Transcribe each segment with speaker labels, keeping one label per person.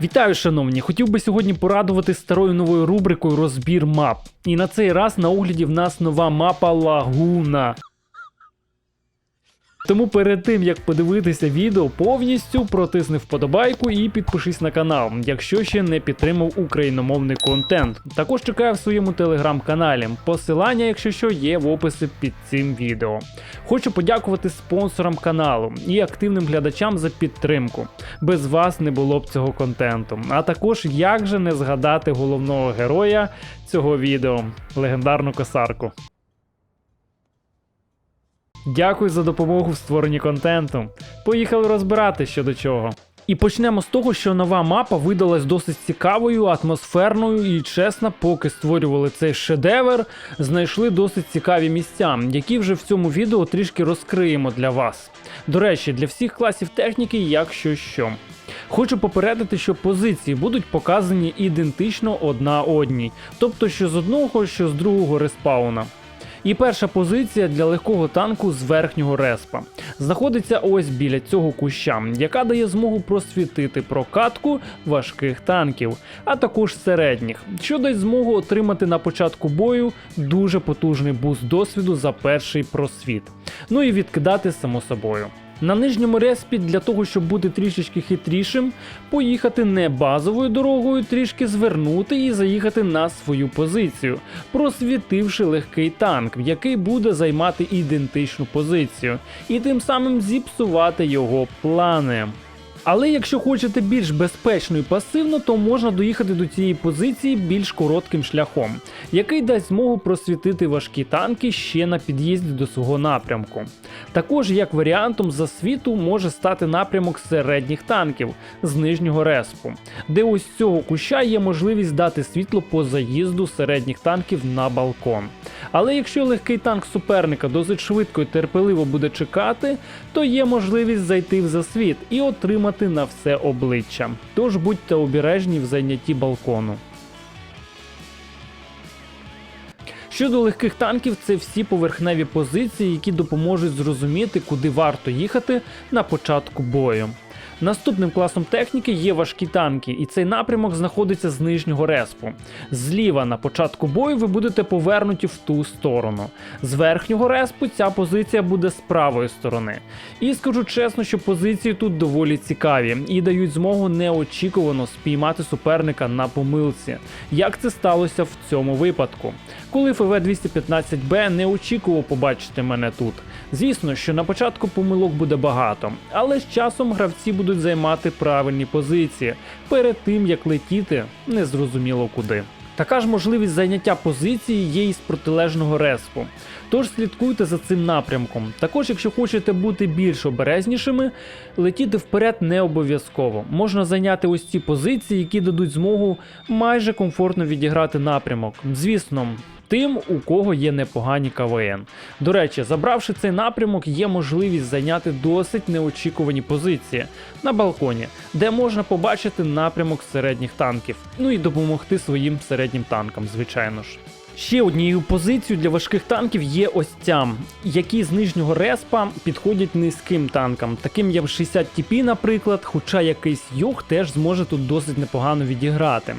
Speaker 1: Вітаю, шановні! Хотів би сьогодні порадувати старою новою рубрикою розбір мап. І на цей раз на огляді в нас нова мапа Лагуна. Тому перед тим як подивитися відео, повністю протисни вподобайку і підпишись на канал, якщо ще не підтримав україномовний контент. Також чекаю в своєму телеграм-каналі. Посилання, якщо що, є в описі під цим відео. Хочу подякувати спонсорам каналу і активним глядачам за підтримку. Без вас не було б цього контенту. А також як же не згадати головного героя цього відео легендарну косарку. Дякую за допомогу в створенні контенту. Поїхали розбирати що до чого. І почнемо з того, що нова мапа видалась досить цікавою, атмосферною і чесно, поки створювали цей шедевр, знайшли досить цікаві місця, які вже в цьому відео трішки розкриємо для вас. До речі, для всіх класів техніки, якщо що. Хочу попередити, що позиції будуть показані ідентично одна одній, тобто що з одного, що з другого респауна. І перша позиція для легкого танку з верхнього респа знаходиться ось біля цього куща, яка дає змогу просвітити прокатку важких танків, а також середніх, що дасть змогу отримати на початку бою дуже потужний буст досвіду за перший просвіт. Ну і відкидати само собою. На нижньому респі для того, щоб бути трішечки хитрішим, поїхати не базовою дорогою, трішки звернути і заїхати на свою позицію, просвітивши легкий танк, який буде займати ідентичну позицію, і тим самим зіпсувати його плани. Але якщо хочете більш безпечно і пасивно, то можна доїхати до цієї позиції більш коротким шляхом, який дасть змогу просвітити важкі танки ще на під'їзді до свого напрямку. Також як варіантом засвіту може стати напрямок середніх танків з нижнього респу, де ось цього куща є можливість дати світло по заїзду середніх танків на балкон. Але якщо легкий танк суперника досить швидко і терпеливо буде чекати, то є можливість зайти в засвіт і отримати на все обличчя. Тож будьте обережні в зайнятті балкону. Щодо легких танків, це всі поверхневі позиції, які допоможуть зрозуміти, куди варто їхати на початку бою. Наступним класом техніки є важкі танки, і цей напрямок знаходиться з нижнього респу. Зліва на початку бою ви будете повернуті в ту сторону. З верхнього респу ця позиція буде з правої сторони. І скажу чесно, що позиції тут доволі цікаві і дають змогу неочікувано спіймати суперника на помилці, як це сталося в цьому випадку. Коли ФВ-215Б не очікував побачити мене тут. Звісно, що на початку помилок буде багато, але з часом гравці будуть займати правильні позиції перед тим як летіти незрозуміло куди. Така ж можливість зайняття позиції є і з протилежного респу. Тож слідкуйте за цим напрямком. Також, якщо хочете бути більш оберезнішими, летіти вперед не обов'язково. Можна зайняти ось ці позиції, які дадуть змогу майже комфортно відіграти напрямок. Звісно. Тим, у кого є непогані КВН. До речі, забравши цей напрямок, є можливість зайняти досить неочікувані позиції на балконі, де можна побачити напрямок середніх танків, ну і допомогти своїм середнім танкам, звичайно ж. Ще однією позицією для важких танків є ось ця, які з нижнього респа підходять низьким танкам, таким як 60 TP, наприклад, хоча якийсь юг теж зможе тут досить непогано відіграти.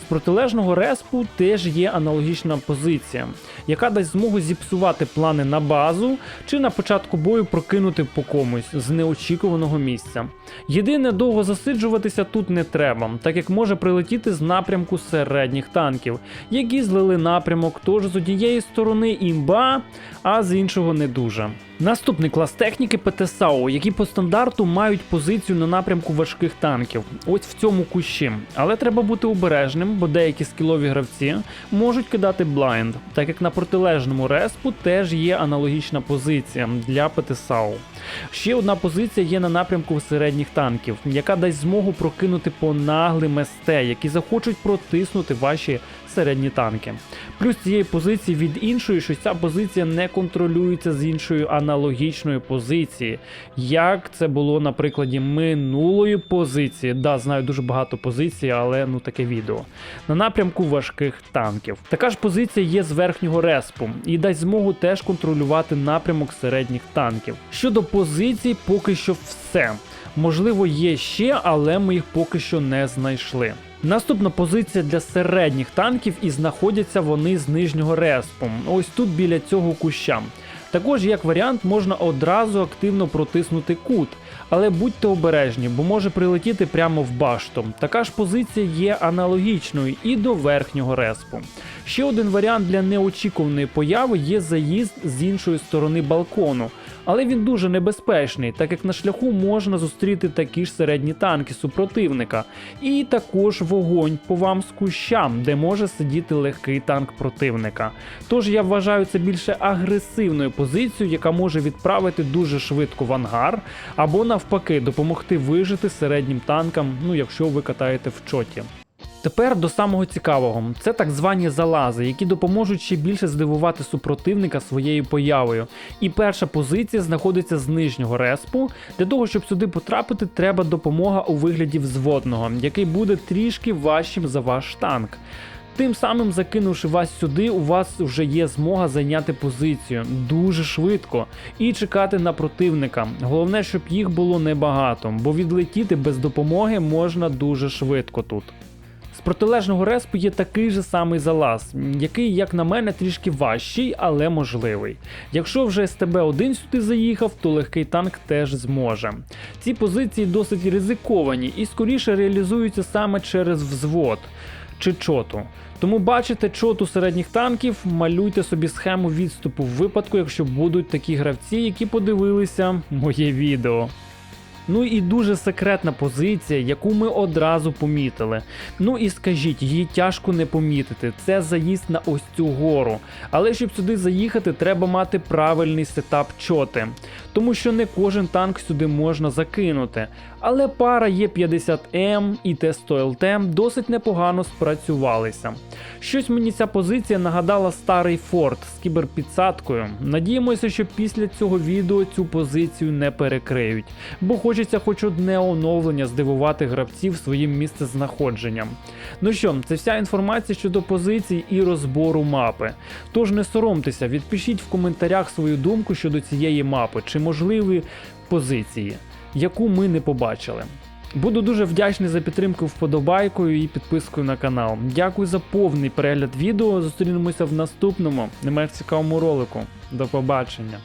Speaker 1: З протилежного респу теж є аналогічна позиція, яка дасть змогу зіпсувати плани на базу чи на початку бою прокинути по комусь з неочікуваного місця. Єдине, довго засиджуватися тут не треба, так як може прилетіти з напрямку середніх танків, які злили напрямок тож з однієї сторони імба, а з іншого не дуже. Наступний клас техніки ПТСАУ, які по стандарту мають позицію на напрямку важких танків, ось в цьому кущі. Але треба бути обережним, бо деякі скілові гравці можуть кидати блайнд, так як на протилежному респу теж є аналогічна позиція для ПТСАУ. Ще одна позиція є на напрямку середніх танків, яка дасть змогу прокинути по наглим які захочуть протиснути ваші середні танки. Плюс цієї позиції від іншої, що ця позиція не контролюється з іншої аналогічної позиції, як це було на прикладі минулої позиції. Да, знаю дуже багато позицій, але ну таке відео. На напрямку важких танків. Така ж позиція є з верхнього респу і дасть змогу теж контролювати напрямок середніх танків. Щодо позицій, поки що все. Можливо, є ще, але ми їх поки що не знайшли. Наступна позиція для середніх танків і знаходяться вони з нижнього респу. Ось тут біля цього куща. Також, як варіант, можна одразу активно протиснути кут, але будьте обережні, бо може прилетіти прямо в башту. Така ж позиція є аналогічною і до верхнього респу. Ще один варіант для неочікуваної появи є заїзд з іншої сторони балкону, але він дуже небезпечний, так як на шляху можна зустріти такі ж середні танки супротивника, і також вогонь по вам з кущам, де може сидіти легкий танк противника. Тож я вважаю це більше агресивною позицією, яка може відправити дуже швидко в ангар, або навпаки допомогти вижити середнім танкам, ну якщо ви катаєте в чоті. Тепер до самого цікавого: це так звані залази, які допоможуть ще більше здивувати супротивника своєю появою. І перша позиція знаходиться з нижнього респу. Для того, щоб сюди потрапити, треба допомога у вигляді взводного, який буде трішки важчим за ваш танк. Тим самим, закинувши вас сюди, у вас вже є змога зайняти позицію дуже швидко і чекати на противника. Головне, щоб їх було небагато, бо відлетіти без допомоги можна дуже швидко тут. З протилежного респу є такий же самий залаз, який, як на мене, трішки важчий, але можливий. Якщо вже СТБ-1 сюди заїхав, то легкий танк теж зможе. Ці позиції досить ризиковані і скоріше реалізуються саме через взвод чи чоту. Тому бачите чоту середніх танків, малюйте собі схему відступу в випадку, якщо будуть такі гравці, які подивилися моє відео. Ну і дуже секретна позиція, яку ми одразу помітили. Ну і скажіть, її тяжко не помітити. Це заїзд на ось цю гору. Але щоб сюди заїхати, треба мати правильний сетап чоти. Тому що не кожен танк сюди можна закинути. Але пара Є50М і Т100ЛТ досить непогано спрацювалися. Щось мені ця позиція нагадала старий Форт з кіберпідсадкою. Надіємося, що після цього відео цю позицію не перекриють, бо хочеться хоч одне оновлення здивувати гравців своїм місцезнаходженням. Ну що, це вся інформація щодо позицій і розбору мапи. Тож не соромтеся, відпишіть в коментарях свою думку щодо цієї мапи, чи можливі позиції, яку ми не побачили. Буду дуже вдячний за підтримку вподобайкою і підпискою на канал. Дякую за повний перегляд відео. Зустрінемося в наступному, не менш цікавому ролику. До побачення.